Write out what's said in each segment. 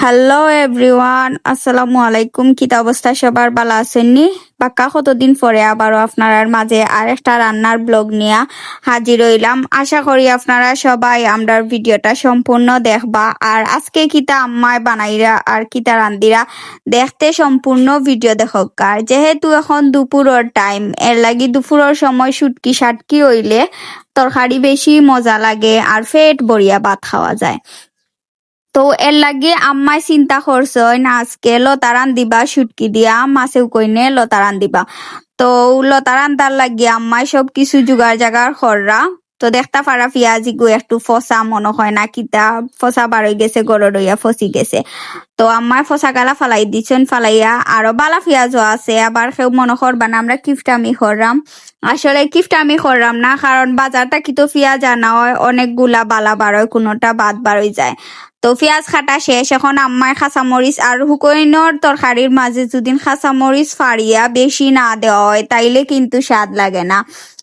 Hello everyone আসসালামু আলাইকুম কিতা অবস্থা সবার? ভালো আছেননি বাক্কা কতদিন পরে আবারও আপনার মাঝে আরেকটা রান্নার ব্লগ নিয়ে হাজির হইলাম। আশা করি আপনারা সবাই আমরার ভিডিওটা সম্পূর্ণ দেখবা। আর আজকে কিতা আম্মায় বানাইরা আর কিতা রান্দিরা দেখতে সম্পূর্ণ ভিডিও দেখক। আর যেহেতু এখন দুপুরের টাইম এর লাগি দুপুরের সময় সুটকি সাটকি হইলে তরকারি বেশি মজা লাগে আর ফেট বড়িয়া ভাত খাওয়া যায়। তো এর লাগে আম্মাই চিন্তা করছে না, আজকে লতারান দিবা শুটকি দিয়া, মাছেও কইনে লতারান দিবা? তো লতারান তার লাগিয়ে আম্মাই সব কিছু জোগাড় জাগার কররা তো দেখতা পারা পিয়াজি গো একটু ফসা মনে হয় না, কিতা ফসা বারই গেছে গড় রইয়া ফসি গেছে। তো আম্মাই ফসা গালা ফালাই দিচ্ছেন ফালাইয়া আরও বালা পিয়াজও আছে আবার কেউ মনে করবা না, আমরা কিফটামি করলাম আসলে কিফটামি করলাম না কারণ বাজারটা কি তো পিয়াজ আনা হয়, অনেকগুলা বালা বারোয় কোনোটা বাদ বারোই যায়। তো খাটা শেষ। এখন আম্মাই খাঁচামরিচ আর হুকইনর তরকারির মাঝে যদি খাঁচামরিচ ফাড়িয়া বেশি না দেওয়া হয়, তাইলে কিন্তু স্বাদ লাগে না।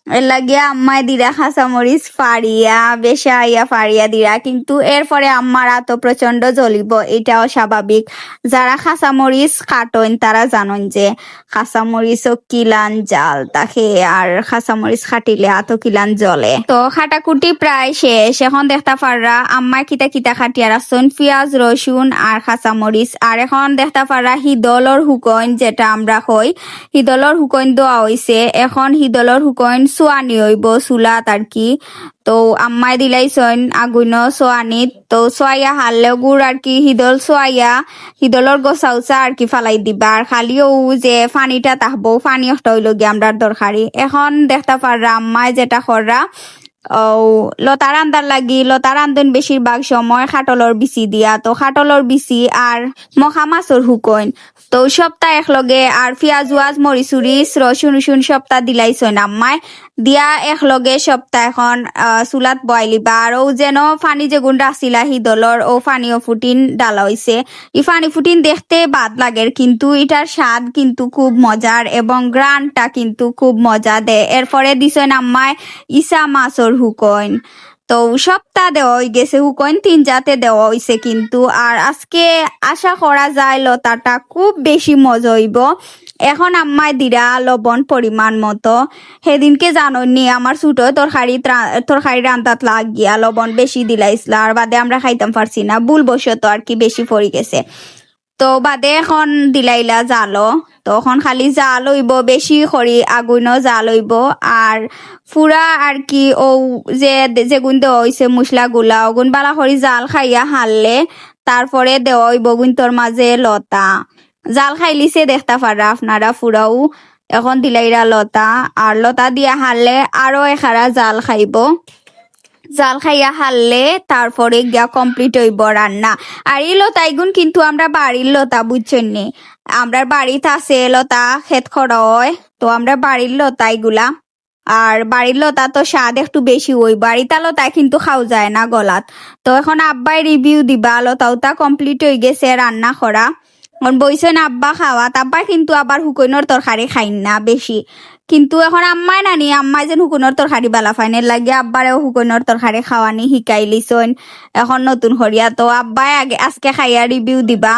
এর লাগে আম্মাই দিরা খাঁচামরিচ ফাড়িয়া, বেশাইয়া ফাড়িয়া দিরা। কিন্তু এরপরে আম্মার এত প্রচণ্ড জ্বলিব, এটাও স্বাভাবিক। যারা খাঁচামরিচ কাটন তারা জানন যে খাঁচামরিচও কিলান জাল তাকে আর খাঁচামরিচ খাটিলে এত কিলান জ্বলে। তো খাটাকুটি প্রায় শেষ। এখন দেখতে পাররা আম্মাই কিতা কিতা খাটিয়া রাখছেন পেঁয়াজ, রসুন আর কাঁচামরিচ আর এখন দেখতে পাররা হিদলর হুকইন, যেটা আমরা কই হিদলর হুকইন দেওয়া হইছে। এখন হিদলর হুকইন সোয়ানি হইব চুলাত আর কি তো আম্মাই দিলাইছন আগুন সোয়ানিত তো সোয়াইয়া হারলে গুড় আর কি হিদল সোয়াইয়া হিদলর গোসা উচা আর কি ফালাই দিবা। আর খালিও যে পানিটা তাহবো পানি হইল গিয়ে আমরা দরকারি এখন দেখতে পাররা আম্মাই যেটা কররা ও লতার আন্দার লাগি লতার আন্দন বেশিরভাগ সময় খাটলর বিচি দিয়া। তো খাটলর বিচি আর মখা মাছর হুকইন তো সপ্তাহ একলগে আর পিঁয়াজ, ওয়াজ মরিচুরি রসুন উসুন সপ্তাহ দিলাইছইন আম্মাই দিয়া একলগে সপ্তাহ এখন চুলাত বয়ালিবা আর ও যেন ফানি যে গুণ সি দলৰ ও ফানিও ফুটিন ডালা হইছে ই ফানি ফুটিন দেখতে বাদ লাগের কিন্তু এটার স্বাদ কিন্তু খুব মজার এবং গ্রানটা কিন্তু খুব মজা দেয় এরপরে দিছেন আম্মায় ইসা মাছর হুকইন। তো সপ্তাহ দেওয়া হয়ে গেছে হুকইন তিন জাতে দেওয়া হয়েছে কিন্তু। আর আজকে আশা করা যায় লতাটা খুব বেশি মজা হইব। এখন আম্মায় দিরা লবণ পরিমাণ মতো। সেদিনকে জাননি আমার ছোট তরকারি তরকারি রান্তাত লাগিয়া লবণ বেশি দিলাইছিল। আর বাদে আমরা খাইতাম পারছি না ভুল বসত আর কি বেশি পড়ি গেছে। তো বাদে এখন দিলাইলা জালো। তখন খালি জাল হইব, বেশি করি আগুন জাল হইব। আর পুরা আর কি ও যে যেগুন দেওয়া হইছে মশলা গুলা ওগুন বালা করি জাল খাইয়া হারলে তারপরে দেওয়া হইব গুন্তর মাঝে লতা। জাল খাইলিছে দেখতে পারা আপনারা ফুরাও এখন দিলাইরা লতা। আর লতা দিয়া হারলে আরও এখারা জাল খাইব। জাল খাইয়া হারলে তারপরে গিয়া কমপ্লিট হইব রান্না। আর এই লতাইগুন কিন্তু আমরা বাড়ির লতা, বুঝছেন নি? আমরা বাড়িতে আছে লতা খেত খড় হয় তো আমরা বাড়ির লতা এগুলা আর বাড়ির লতা তো স্বাদ একটু বেশি ওই বাড়িতে লতা কিন্তু খাও যায় না গলাত। তো এখন আব্বাই রিভিউ দিবা লতা উতা কমপ্লিট হয়ে গেছে রান্না করা। বইছেন আব্বা খাওয়া আব্বা কিন্তু আবার হুকইনর তরকারি খাইন না বেশি। কিন্তু এখন আম্মাই নানি, আম্মাই যেন হুকুনের তরকারি বালা ফাইনের লাগে আব্বারেও হুকুনের তরকারি খাওয়ানি শিকাই লিছন এখন নতুন হরিয়া তো আব্বাই আগে আজকে খাইয়া রিভিউ দিবা।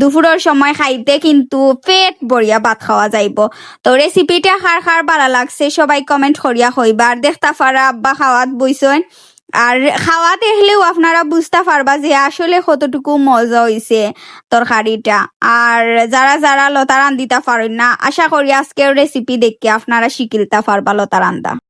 দুপুরের সময় খাইতে কিন্তু পেট বড়িয়া ভাত খাওয়া যাইব। তো রেসিপিটা খার খার ভালো লাগছে। সবাই কমেন্ট করিয়া হইবা আর দেখতা ফারা আব্বা খাওয়াত বইছেন আর খাওয়া দেখলেও আপনারা বুঝতে পারবা যে আসলে কতটুকু মজা হইছে তরকারিটা। আর যারা যারা লতা রান্দিতে পারেন না, আশা করি আজকের রেসিপি দেখে আপনারা শিখিলতে পারবা লতা রান্দা